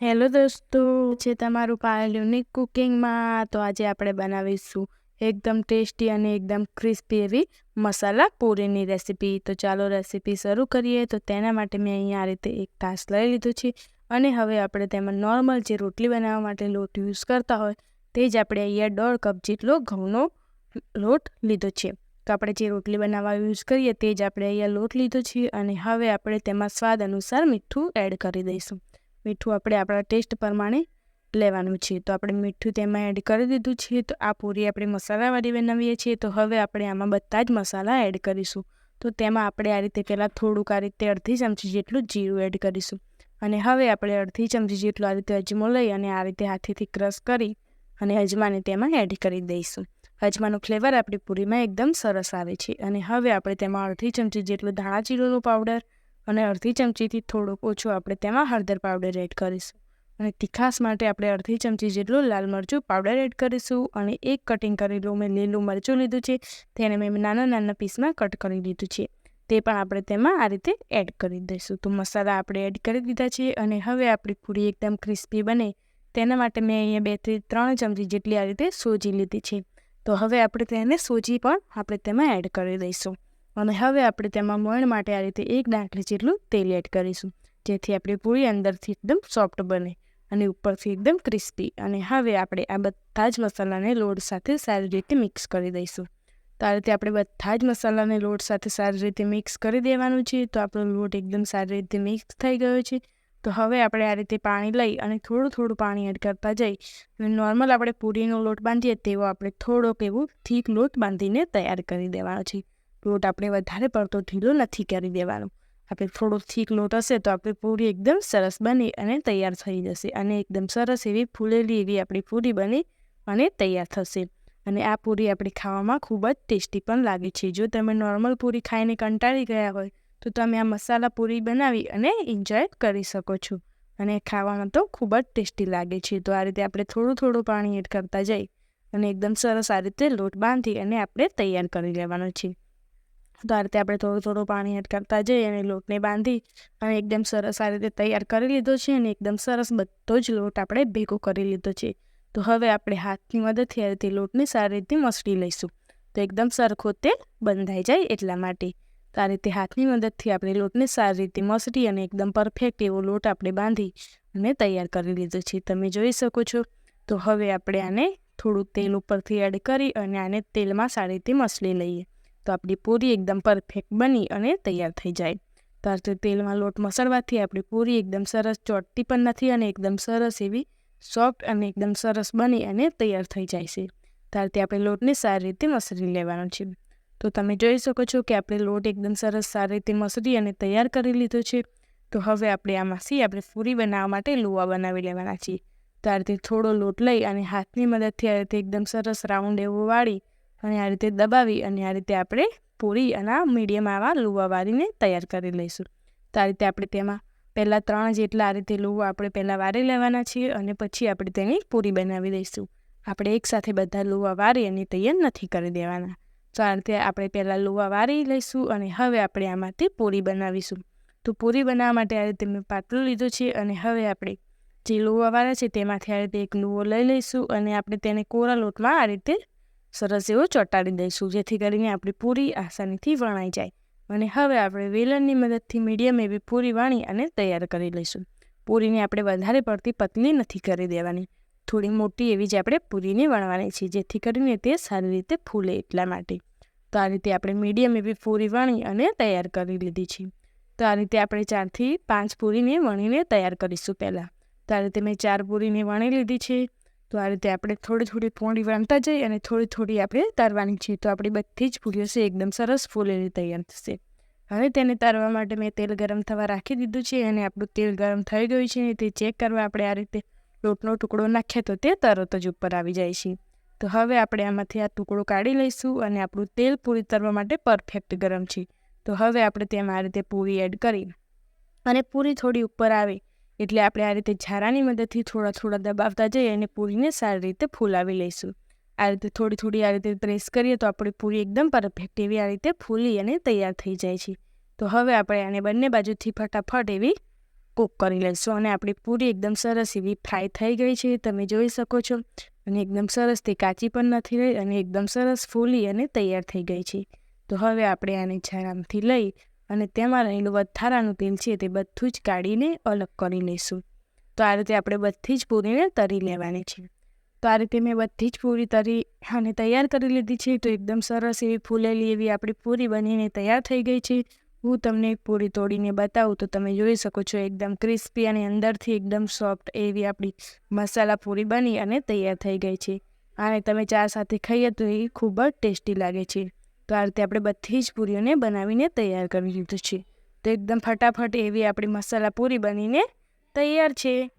Hello દોસ્તો છે તમારું પાયલ યુનિક કુકિંગમાં તો આજે આપણે બનાવીશું એકદમ ટેસ્ટી અને એકદમ ક્રિસ્પી એવી મસાલા પૂરીની રેસીપી. તો ચાલો રેસીપી શરૂ કરીએ. તો તેના માટે મેં અહીંયા આ રીતે એક તાસ લઈ લીધું છે અને હવે આપણે તેમાં નોર્મલ જે રોટલી બનાવવા માટે લોટ યુઝ કરતા હોય તે જ આપણે અહીંયા દોઢ કપ જેટલો ઘઉંનો લોટ લીધો છે. તો આપણે જે રોટલી બનાવવા યુઝ કરીએ તે જ આપણે અહીંયા લોટ લીધો છે અને હવે આપણે તેમાં સ્વાદ અનુસાર મીઠું એડ કરી દઈશું. મીઠું આપણે આપણા ટેસ્ટ પ્રમાણે લેવાનું છે. તો આપણે મીઠું તેમાં એડ કરી દીધું છે. તો આ પૂરી આપણે મસાલાવાળી બનાવીએ છીએ. તો હવે આપણે આમાં બધા જ મસાલા એડ કરીશું. તો તેમાં આપણે આ રીતે પહેલાં થોડુંક આ રીતે અડધી ચમચી જેટલું જીરું એડ કરીશું. અને હવે આપણે અડધી ચમચી જેટલું આ રીતે અજમો લઈ અને આ રીતે હાથેથી ક્રશ કરી અને અજમાને તેમાં એડ કરી દઈશું. અજમાનું ફ્લેવર આપણી પૂરીમાં એકદમ સરસ આવે છે. અને હવે આપણે તેમાં અડધી ચમચી જેટલું ધાણા જીરુંનો પાવડર અને અડધી ચમચીથી થોડોક ઓછો આપણે તેમાં હળદર પાવડર એડ કરીશું. અને તીખાસ માટે આપણે અડધી ચમચી જેટલું લાલ મરચું પાવડર એડ કરીશું અને એક કટિંગ કરેલું મેં લીલું મરચું લીધું છે. તેને મેં નાના નાના પીસમાં કટ કરી લીધું છે. તે પણ આપણે તેમાં આ રીતે એડ કરી દઈશું. તો મસાલા આપણે એડ કરી દીધા છે અને હવે આપણી પૂરી એકદમ ક્રિસ્પી બને. તેના માટે મેં અહીંયા બેથી ત્રણ ચમચી જેટલી આ રીતે સોજી લીધી છે. તો હવે આપણે તેને સોજી પણ આપણે તેમાં એડ કરી દઈશું. અને હવે આપણે તેમાં મણ માટે આ રીતે એક ડાંકલી જેટલું તેલ એડ કરીશું, જેથી આપણી પૂરી અંદરથી એકદમ સોફ્ટ બને અને ઉપરથી એકદમ ક્રિસ્પી. અને હવે આપણે આ બધા જ મસાલાને લોટ સાથે સારી રીતે મિક્સ કરી દઈશું. તો આ રીતે આપણે બધા જ મસાલાને લોટ સાથે સારી રીતે મિક્સ કરી દેવાનું છે, તો આપણો લોટ એકદમ સારી રીતે મિક્સ થઈ ગયો છે. તો હવે આપણે આ રીતે પાણી લઈ અને થોડું થોડું પાણી એડ કરતા જઈ. અને નોર્મલ આપણે પૂરીનો લોટ બાંધીએ તેવો આપણે થોડોક એવું થીક લોટ બાંધીને તૈયાર કરી દેવાનો છે. લોટ આપણે વધારે પડતો ઢીલો નથી કરી દેવાનો. આપણે થોડો થીક લોટ હશે તો આપણી પૂરી એકદમ સરસ બની અને તૈયાર થઈ જશે અને એકદમ સરસ એવી ફૂલેલી એવી આપણી પૂરી બની અને તૈયાર થશે. અને આ પૂરી આપણી ખાવામાં ખૂબ જ ટેસ્ટી પણ લાગે છે. જો તમે નોર્મલ પૂરી ખાઈને કંટાળી ગયા હોય તો તમે આ મસાલા પૂરી બનાવી અને એન્જોય કરી શકો છો. અને ખાવામાં તો ખૂબ જ ટેસ્ટી લાગે છે. તો આ રીતે આપણે થોડું થોડું પાણી એડ કરતા જઈ અને એકદમ સરસ આ રીતે લોટ બાંધી અને આપણે તૈયાર કરી લેવાનો છે. તો આ રીતે આપણે થોડું થોડું પાણી એડ કરતા જઈએ અને લોટને બાંધી અને એકદમ સરસ આ રીતે તૈયાર કરી લીધો છે અને એકદમ સરસ બધો જ લોટ આપણે ભેગો કરી લીધો છે. તો હવે આપણે હાથની મદદથી આ રીતે લોટને સારી રીતે મસળી લઈશું. તો એકદમ સરખો તે બંધાઈ જાય એટલા માટે. તો આ રીતે હાથની મદદથી આપણે લોટને સારી રીતે મસળી અને એકદમ પરફેક્ટ એવો લોટ આપણે બાંધી અને તૈયાર કરી લીધો છે. તમે જોઈ શકો છો. તો હવે આપણે આને થોડું તેલ ઉપરથી એડ કરી અને આને તેલમાં સારી રીતે મસળી લઈએ. તો આપણી પૂરી એકદમ પરફેક્ટ બની અને તૈયાર થઈ જાય. તો તેલમાં લોટ મસળવાથી આપણી પૂરી એકદમ સરસ ચોટતી પણ નથી અને એકદમ સરસ એવી સોફ્ટ અને એકદમ સરસ બની અને તૈયાર થઈ જાય છે. ત્યારથી આપણે લોટને સારી રીતે મસળી લેવાનો છે. તો તમે જોઈ શકો છો કે આપણે લોટ એકદમ સરસ સારી રીતે મસળી અને તૈયાર કરી લીધો છે. તો હવે આપણે આમાંથી આપણે પૂરી બનાવવા માટે લુવા બનાવી લેવાના છીએ. ત્યારથી થોડો લોટ લઈ અને હાથની મદદથી આ રીતે એકદમ સરસ રાઉન્ડ એવો વાળી અને આ રીતે દબાવી અને આ રીતે આપણે પૂરી અને મીડિયમ આવા લુવા વારીને તૈયાર કરી લઈશું. તો આ રીતે આપણે તેમાં પહેલાં ત્રણ જેટલા આ રીતે લુવા આપણે પહેલાં વારી લેવાના છીએ અને પછી આપણે તેની પૂરી બનાવી દઈશું. આપણે એકસાથે બધા લુવા વારી અને તૈયાર નથી કરી દેવાના. તો આ રીતે આપણે પહેલાં લુવા વારી લઈશું અને હવે આપણે આમાંથી પૂરી બનાવીશું. તો પૂરી બનાવવા માટે આ રીતે મેં પાતળું લીધું છે અને હવે આપણે જે લુવા વાળા છે તેમાંથી આ રીતે એક લુવો લઈ લઈશું અને આપણે તેને કોરા લોટમાં આ રીતે સરસ એવો ચોંટાડી દઈશું, જેથી કરીને આપણી પૂરી આસાનીથી વણાઈ જાય. અને હવે આપણે વેલણની મદદથી મીડિયમ એવી પૂરી વાણી અને તૈયાર કરી લઈશું. પૂરીને આપણે વધારે પડતી પતલી નથી કરી દેવાની. થોડી મોટી એવી જ આપણે પૂરીને વણવાની છે, જેથી કરીને તે સારી રીતે ફૂલે એટલા માટે. તો આ રીતે આપણે મીડિયમ એવી પૂરી વણી અને તૈયાર કરી લીધી છે. તો આ રીતે આપણે ચારથી પાંચ પૂરીને વણીને તૈયાર કરીશું પહેલાં. તો આ રીતે મેં ચાર પૂરીને વણી લીધી છે. તો આ રીતે આપણે થોડી થોડી પોણી વાંધતા જઈએ અને થોડી થોડી આપણે તારવાની છે. તો આપણી બધી જ પૂરીઓ છે એકદમ સરસ ફૂલેલી તૈયાર થશે. હવે તેને તારવા માટે મેં તેલ ગરમ થવા રાખી દીધું છે અને આપણું તેલ ગરમ થઈ ગયું છે તે ચેક કરવા આપણે આ રીતે લોટનો ટુકડો નાખીએ તો તે તરત જ ઉપર આવી જાય છે. તો હવે આપણે આમાંથી આ ટુકડો કાઢી લઈશું અને આપણું તેલ પૂરી તરવા માટે પરફેક્ટ ગરમ છે. તો હવે આપણે તેમાં આ રીતે પૂરી એડ કરી અને પૂરી થોડી ઉપર આવે એટલે આપણે આ રીતે ઝારાની મદદથી થોડા થોડા દબાવતા જઈએ અને પૂરીને સારી રીતે ફૂલાવી લઈશું. આ રીતે થોડી થોડી આ રીતે પ્રેસ કરીએ તો આપણી પૂરી એકદમ પરફેક્ટ એવી આ રીતે ફૂલી અને તૈયાર થઈ જાય છે. તો હવે આપણે આને બંને બાજુથી ફટાફટ એવી કૂક કરી લઈશું અને આપણી પૂરી એકદમ સરસ એવી ફ્રાય થઈ ગઈ છે, તમે જોઈ શકો છો. અને એકદમ સરસ તે કાચી પણ નથી રહી અને એકદમ સરસ ફૂલી અને તૈયાર થઈ ગઈ છે. તો હવે આપણે આને છારામથી લઈ અને તેમાં રહેલું વધારાનું તેલ છે તે બધું જ કાઢીને અલગ કરી લઈશું. તો આ રીતે આપણે બધી જ પૂરીને તરી લેવાની છે. તો આ રીતે મેં બધી જ પૂરી તરી અને તૈયાર કરી લીધી છે. તો એકદમ સરસ એવી ફૂલેલી એવી આપણી પૂરી બનીને તૈયાર થઈ ગઈ છે. હું તમને પૂરી તોડીને બતાવું તો તમે જોઈ શકો છો એકદમ ક્રિસ્પી અને અંદરથી એકદમ સોફ્ટ એવી આપણી મસાલા પૂરી બની અને તૈયાર થઈ ગઈ છે. અને તમે ચા સાથે ખાઈએ તો એ ખૂબ જ ટેસ્ટી લાગે છે. તો આ રીતે આપણે બધી જ પૂરીઓને બનાવીને તૈયાર કરી લીધું છે. તો એકદમ ફટાફટ એવી આપણી મસાલા પૂરી બનીને તૈયાર છે.